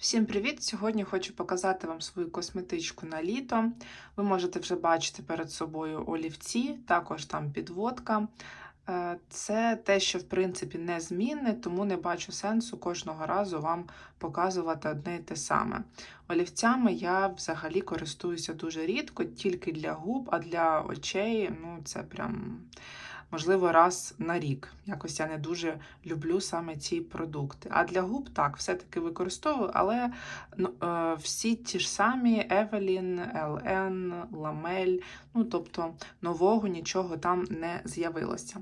Всім привіт! Сьогодні хочу показати вам свою косметичку на літо. Ви можете вже бачити перед собою олівці, також там підводка. Е, Це те, що в принципі не змінне, тому не бачу сенсу кожного разу вам показувати одне і те саме. Олівцями я взагалі користуюся дуже рідко, тільки для губ, а для очей ну це прям можливо раз на рік. Якось я не дуже люблю саме ці продукти. А для губ так, все-таки використовую, але ну, е, всі ті ж самі Евелін, ЛН, Ламель, ну тобто нового нічого там не з'явилося.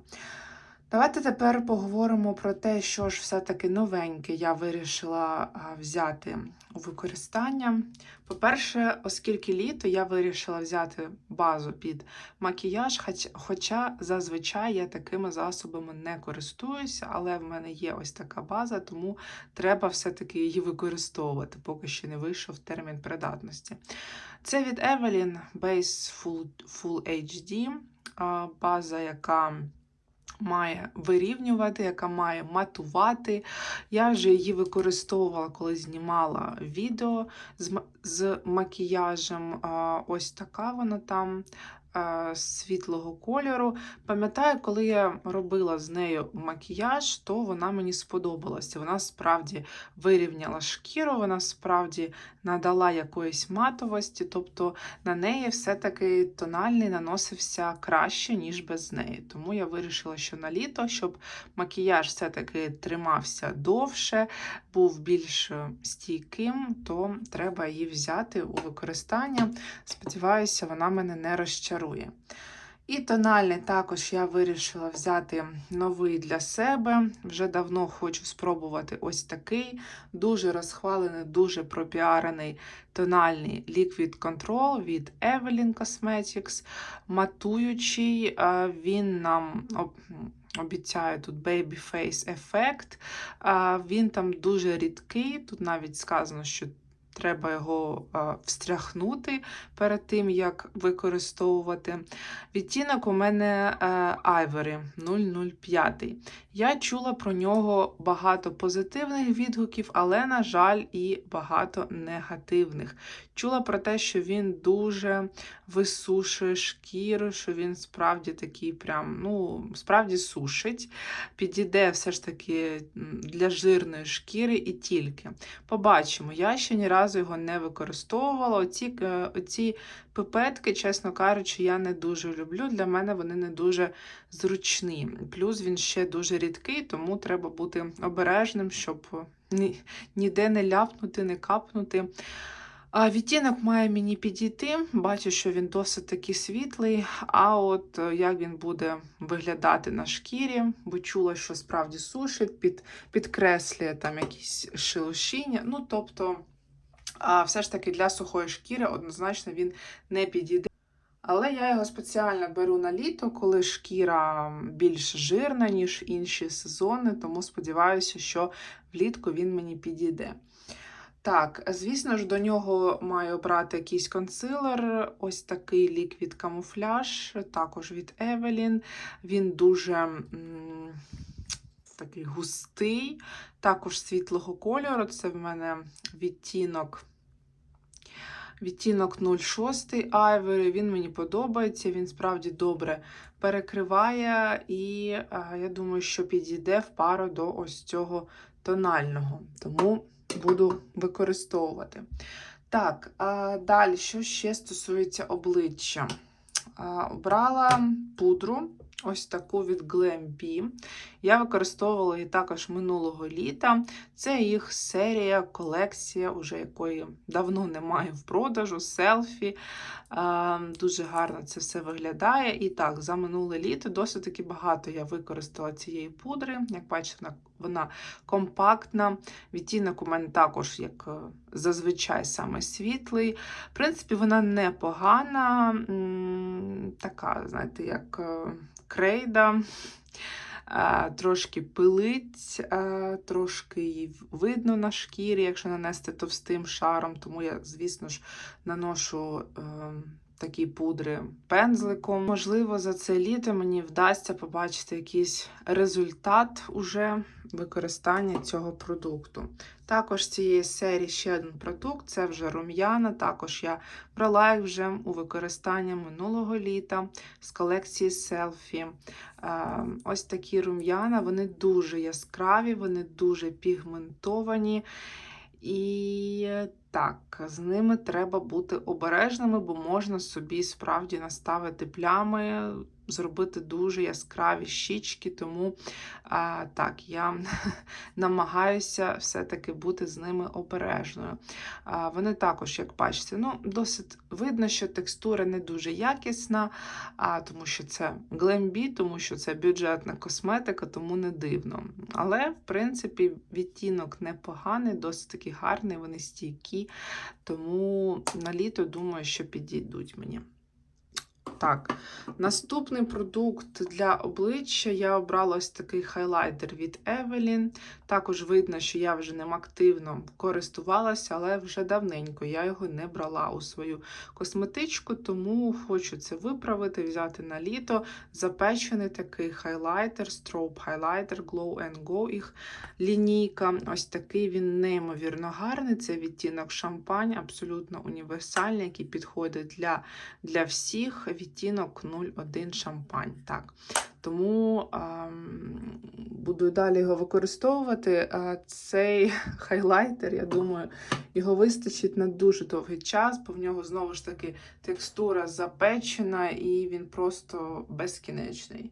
Давайте тепер поговоримо про те, що ж все-таки новеньке я вирішила взяти у використання. По-перше, оскільки літо, я вирішила взяти базу під макіяж, хоч- хоча зазвичай я такими засобами не користуюся, але в мене є ось така база, тому треба все-таки її використовувати, поки ще не вийшов термін придатності. Це від Evelyn Base Full HD, база, яка має вирівнювати, яка має матувати. Я вже її використовувала, коли знімала відео з, з макіяжем. Ось така вона там світлого кольору. Пам'ятаю, коли я робила з нею макіяж, то вона мені сподобалася. Вона справді вирівняла шкіру, вона справді надала якоїсь матовості, тобто на неї все-таки тональний наносився краще, ніж без неї. Тому я вирішила, що на літо, щоб макіяж все-таки тримався довше, був більш е, стійким, то треба її взяти у використання. Сподіваюся, вона мене не розчарує. І тональний також я вирішила взяти новий для себе. Вже давно хочу спробувати ось такий. Дуже розхвалений, дуже пропіарений тональний Liquid Control від Evelyn Cosmetics. Матуючий, він нам об- обіцяє тут Baby Face Effect. Е, Він там дуже рідкий, тут навіть сказано, що треба його е, встряхнути перед тим, як використовувати. Відтінок у мене е, Ivory 005. Я чула про нього багато позитивних відгуків, але, на жаль, і багато негативних. Чула про те, що він дуже висушує шкіру, що він справді такий прям, ну, справді сушить. Підійде все ж таки для жирної шкіри і тільки. Побачимо. Я ще ні разу його не використовувала. Оці, е, оці пипетки, чесно кажучи, я не дуже люблю. Для мене вони не дуже зручні. Плюс він ще дуже рідкий, тому треба бути обережним, щоб ні, ніде не ляпнути, не капнути. А відтінок має мені підійти. Бачу, що він досить таки світлий. А от е, як він буде виглядати на шкірі, бо чула, що справді сушить, під, підкреслює там якісь шелушіння. Ну, тобто, а все ж таки для сухої шкіри однозначно він не підійде. Але я його спеціально беру на літо, коли шкіра більш жирна, ніж інші сезони, тому сподіваюся, що влітку він мені підійде. Так, звісно ж, до нього маю брати якийсь консилер, ось такий ліквід камуфляж, також від Evelyn. Він дуже м, такий густий, також світлого кольору. Це в мене відтінок. Відтінок 06 Ivory, він мені подобається, він справді добре перекриває, і е, я думаю, що підійде в пару до ось цього тонального. Тому буду використовувати. Так, а далі, що ще стосується обличчя? А, Обрала пудру, ось таку від Glam Я використовувала її також минулого літа. Це їх серія, колекція, уже якої давно немає в продажу, селфі. Дуже гарно це все виглядає. І так, за минуле літо досить таки багато я використала цієї пудри. Як бачите, вона, вона компактна. Відтінок у мене також, як е, зазвичай, саме світлий. В принципі, вона непогана, така, знаєте, як е, крейда. Трошки пилить, трошки її видно на шкірі, якщо нанести товстим шаром. Тому я, звісно ж, наношу е, такі пудри пензликом. Можливо, за це літо мені вдасться побачити якийсь результат уже використання цього продукту. Також з цієї серії ще один продукт це вже рум'яна. Також я брала їх вже у використання минулого літа з колекції селфі. Ось такі рум'яна, вони дуже яскраві, вони дуже пігментовані. І так, з ними треба бути обережними, бо можна собі справді наставити плями, зробити дуже яскраві щічки. Тому а, так, я намагаюся все-таки бути з ними обережною. А, вони також, як бачите, ну, досить видно, що текстура не дуже якісна, а, тому що це глембі, тому що це бюджетна косметика, тому не дивно. Але, в принципі, відтінок непоганий, досить таки гарний, вони стійкі, тому на літо думаю, що підійдуть мені. Так, наступний продукт для обличчя я обрала ось такий хайлайтер від Evelyn. Також видно, що я вже ним активно користувалася, але вже давненько я його не брала у свою косметичку, тому хочу це виправити, взяти на літо. Запечений такий хайлайтер, Strobe Highlighter Glow and Go їх лінійка. Ось такий він неймовірно гарний. Це відтінок шампань, абсолютно універсальний, який підходить для, для всіх. Відтінок 01 шампань. Так. Тому ем, буду далі його використовувати. А цей хайлайтер, я думаю, його вистачить на дуже довгий час, бо в нього знову ж таки текстура запечена і він просто безкінечний.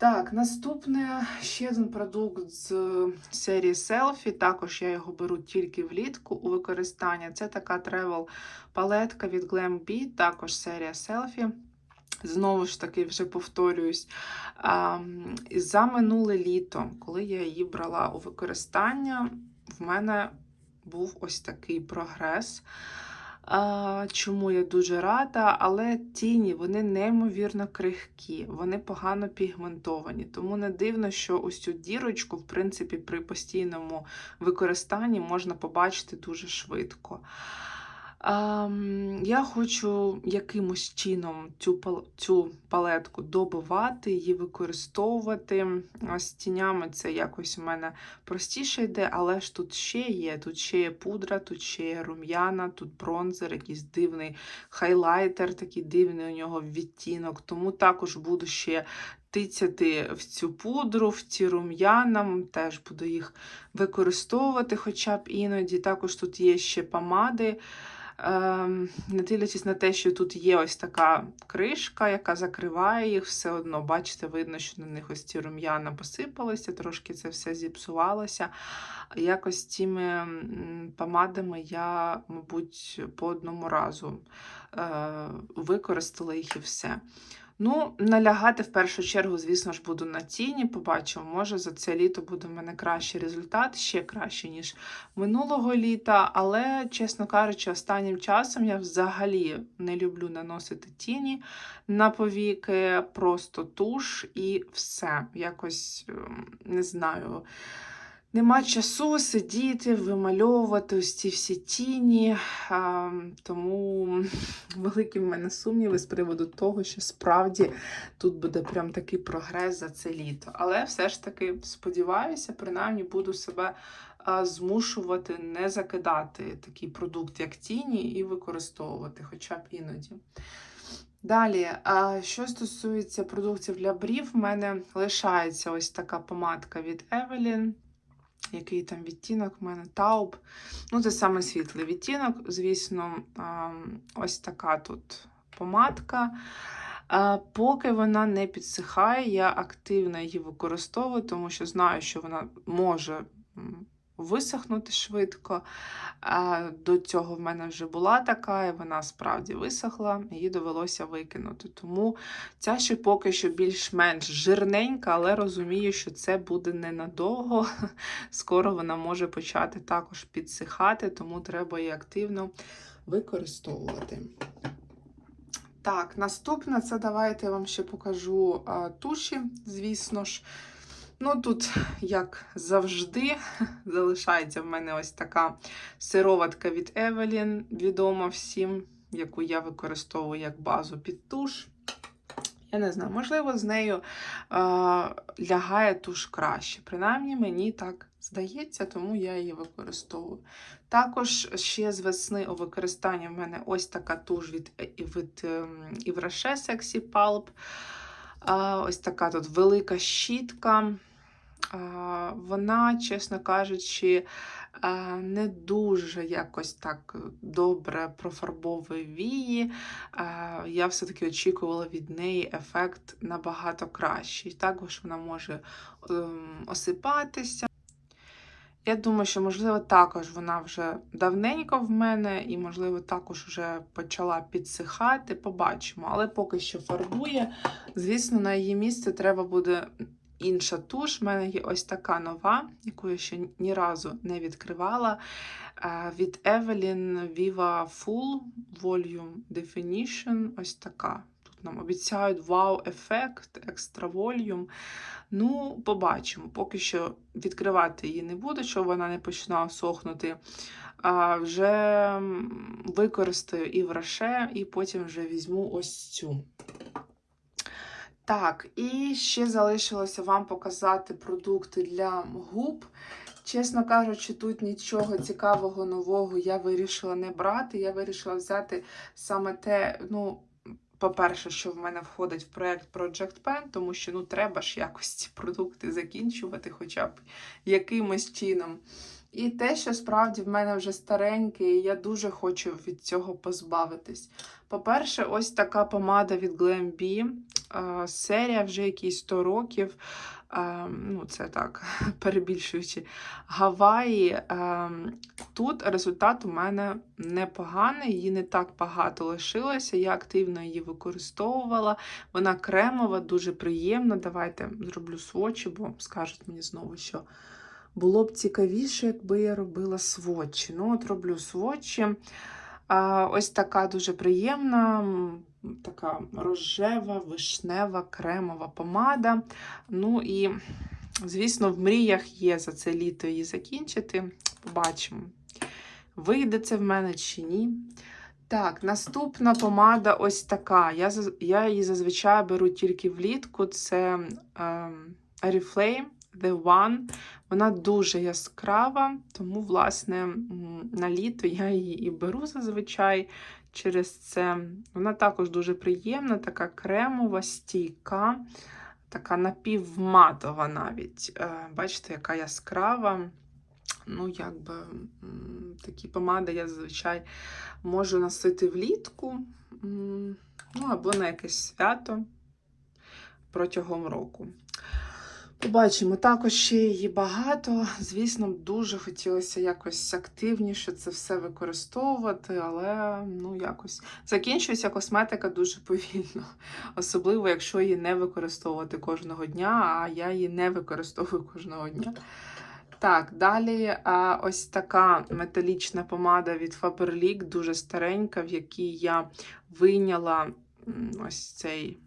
Так, наступне ще один продукт з серії Selfie. Також я його беру тільки влітку у використання. Це така тревел палетка від Glam B, також серія Selfie. Знову ж таки, вже повторююсь, за минуле літо, коли я її брала у використання, в мене був ось такий прогрес. Чому я дуже рада, але тіні вони неймовірно крихкі, вони погано пігментовані. Тому не дивно, що ось цю дірочку, в принципі, при постійному використанні можна побачити дуже швидко. Я хочу якимось чином цю цю палетку добивати, її використовувати. З тінями це якось у мене простіше йде, але ж тут ще є. Тут ще є пудра, тут ще є рум'яна, тут бронзер, якийсь дивний хайлайтер, такий дивний у нього відтінок. Тому також буду ще. Тицяти в цю пудру, в ці рум'яна, теж буду їх використовувати хоча б іноді. Також тут є ще помади. Ем, не дивлячись на те, що тут є ось така кришка, яка закриває їх, все одно, бачите, видно, що на них ось ці рум'яна посипалися, трошки це все зіпсувалося. Якось цими помадами я, мабуть, по одному разу е, використала їх і все. Ну, налягати в першу чергу, звісно ж, буду на тіні. Побачимо, може за це літо буде в мене кращий результат, ще кращий, ніж минулого літа. Але, чесно кажучи, останнім часом я взагалі не люблю наносити тіні на повіки, просто туш і все. Якось ем, не знаю. Нема часу сидіти, вимальовувати ось ці всі тіні, а, тому великі в мене сумніви з приводу того, що справді тут буде прям такий прогрес за це літо. Але все ж таки сподіваюся, принаймні буду себе змушувати не закидати такий продукт, як тіні, і використовувати хоча б іноді. Далі, що стосується продуктів для брів, в мене лишається ось така помадка від Evelyn який там відтінок в мене тауб. Ну, це саме світлий відтінок. Звісно, ось така тут помадка. Поки вона не підсихає, я активно її використовую, тому що знаю, що вона може висохнути швидко. До цього в мене вже була така, і вона справді висохла, її довелося викинути. Тому ця ще поки що більш-менш жирненька, але розумію, що це буде ненадовго. Скоро вона може почати також підсихати, тому треба її активно використовувати. Так, наступне це давайте я вам ще покажу туші, звісно ж. Ну, тут, як завжди, залишається в мене ось така сироватка від Evelyn, відома всім. яку я використовую як базу під туш. Я не знаю, можливо, з нею е, лягає туш краще. Принаймні, мені так здається, тому я її використовую. Також ще з весни у використанні в мене ось така туш від, від ем, Івраше Pulp. А, Ось така тут велика щітка. Вона, чесно кажучи, не дуже якось так добре профарбовує вії. Я все-таки очікувала від неї ефект набагато кращий. Також вона може ем, осипатися. Я думаю, що, можливо, також вона вже давненько в мене, і, можливо, також вже почала підсихати. Побачимо. Але поки що фарбує. Звісно, на її місце треба буде інша туш. У мене є ось така нова, яку я ще ні разу не відкривала. Е, Від Evelyn Viva Full Volume Definition. Ось така. Тут нам обіцяють вау-ефект, екстра волюм. Ну, побачимо. Поки що відкривати її не буду, щоб вона не починала сохнути. А вже використаю і в раше, і потім вже візьму ось цю. Так, і ще залишилося вам показати продукти для губ. Чесно кажучи, тут нічого цікавого нового я вирішила не брати. Я вирішила взяти саме те, ну, по-перше, що в мене входить в проект Project Pen, тому що ну, треба ж якось ці продукти закінчувати, хоча б якимось чином. І те, що справді в мене вже стареньке, і я дуже хочу від цього позбавитись. По-перше, ось така помада від Glam.B. Е, Серія вже якісь 100 років. Ну, це так, перебільшуючи. Гаваї. Тут результат у мене непоганий, її не так багато лишилося. Я активно її використовувала. Вона кремова, дуже приємна. Давайте зроблю свочі, бо скажуть мені знову, що було б цікавіше, якби я робила свочі. Ну, от роблю свочі. Ось така дуже приємна, така рожева, вишнева, кремова помада. Ну і, звісно, в мріях є за це літо її закінчити. Побачимо, вийде це в мене чи ні. Так, наступна помада ось така. Я, я її зазвичай беру тільки влітку. Це Oriflame The One. Вона дуже яскрава, тому, власне, на літо я її і беру зазвичай через це. Вона також дуже приємна, така кремова, стійка, така напівматова навіть. Е, Бачите, яка яскрава. Ну, якби такі помади я зазвичай можу носити влітку, ну або на якесь свято протягом року. Побачимо, також ще її багато. Звісно, дуже хотілося якось активніше це все використовувати, але ну якось закінчується косметика дуже повільно, особливо, якщо її не використовувати кожного дня, а я її не використовую кожного дня. Так, далі а, ось така металічна помада від Faberlic, дуже старенька, в якій я вийняла ось цей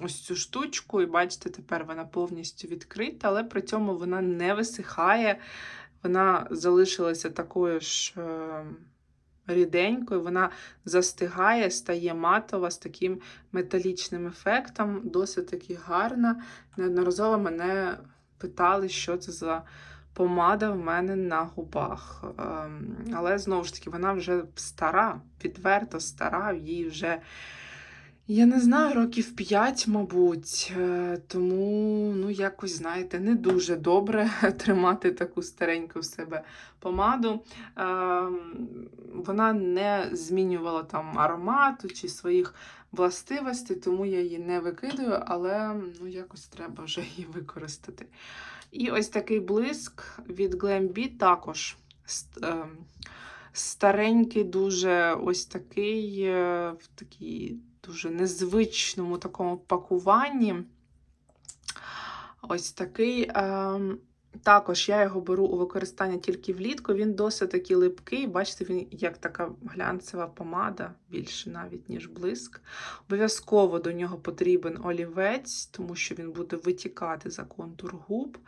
ось цю штучку, і бачите, тепер вона повністю відкрита, але при цьому вона не висихає, вона залишилася такою ж е, ріденькою, вона застигає, стає матова з таким металічним ефектом, досить таки гарна. Неодноразово мене питали, що це за. Помада в мене на губах. Ем, Але знову ж таки, вона вже стара, відверто стара, їй вже я не знаю, років 5, мабуть, е, тому, ну, якось, знаєте, не дуже добре тримати таку стареньку в себе помаду. Ем, Вона не змінювала там аромату чи своїх властивостей, тому я її не викидаю, але ну, якось треба вже її використати. І ось такий блиск від Glam.B також ем, старенький, дуже ось такий, е, в такій дуже незвичному такому пакуванні. Ось такий. ем, Також я його беру у використання тільки влітку. Він досить таки липкий. Бачите, він як така глянцева помада, більше навіть, ніж блиск. Обов'язково до нього потрібен олівець, тому що він буде витікати за контур губ.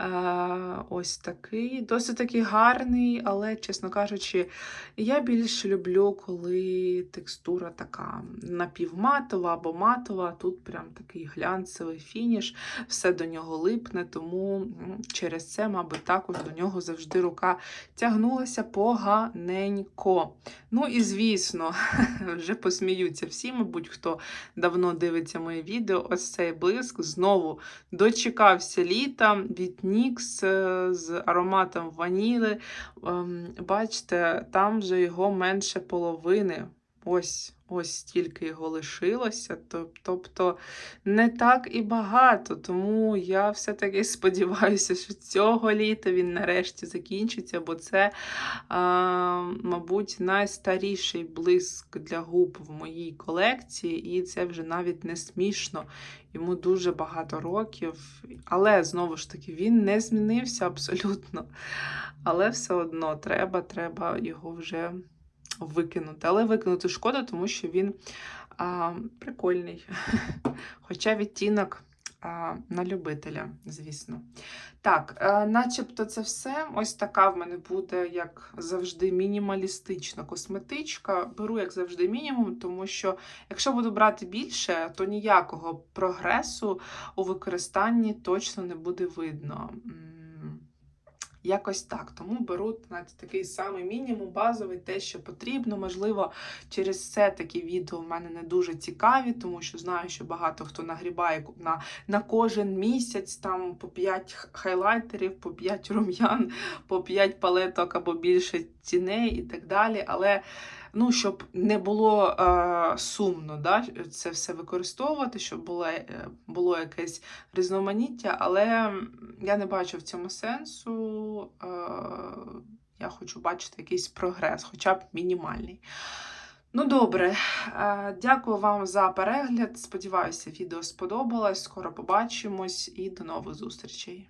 Е, ось такий, досить таки гарний, але, чесно кажучи, я більше люблю, коли текстура така напівматова або матова. Тут прям такий глянцевий фініш, все до нього липне, тому через це, мабуть, також до нього завжди рука тягнулася поганенько. Ну і звісно, вже посміються всі, мабуть, хто давно дивиться моє відео. Ось цей блиск знову дочекався літа від NYX е, з ароматом ваніли. Ем, Бачите, там вже його менше половини. Ось, ось стільки його лишилося. Тобто не так і багато. Тому я все-таки сподіваюся, що цього літа він нарешті закінчиться, бо це, а, мабуть, найстаріший блиск для губ в моїй колекції, і це вже навіть не смішно. Йому дуже багато років, але знову ж таки він не змінився абсолютно. Але все одно треба, треба його вже викинути. Але викинути шкода, тому що він а, прикольний. Хоча відтінок а, на любителя, звісно. Так, е, начебто це все. Ось така в мене буде, як завжди, мінімалістична косметичка. Беру, як завжди, мінімум, тому що якщо буду брати більше, то ніякого прогресу у використанні точно не буде видно. Якось так. Тому беру знаєте, такий самий мінімум, базовий, те, що потрібно. Можливо, через це такі відео в мене не дуже цікаві, тому що знаю, що багато хто нагрібає на, на кожен місяць там по 5 хайлайтерів, по 5 рум'ян, по 5 палеток або більше тіней і так далі. Але ну, щоб не було е, сумно да, це все використовувати, щоб було, е, було якесь різноманіття, але я не бачу в цьому сенсу. Е, я хочу бачити якийсь прогрес, хоча б мінімальний. Ну, добре, Е, дякую вам за перегляд. Сподіваюся, відео сподобалось. Скоро побачимось і до нових зустрічей.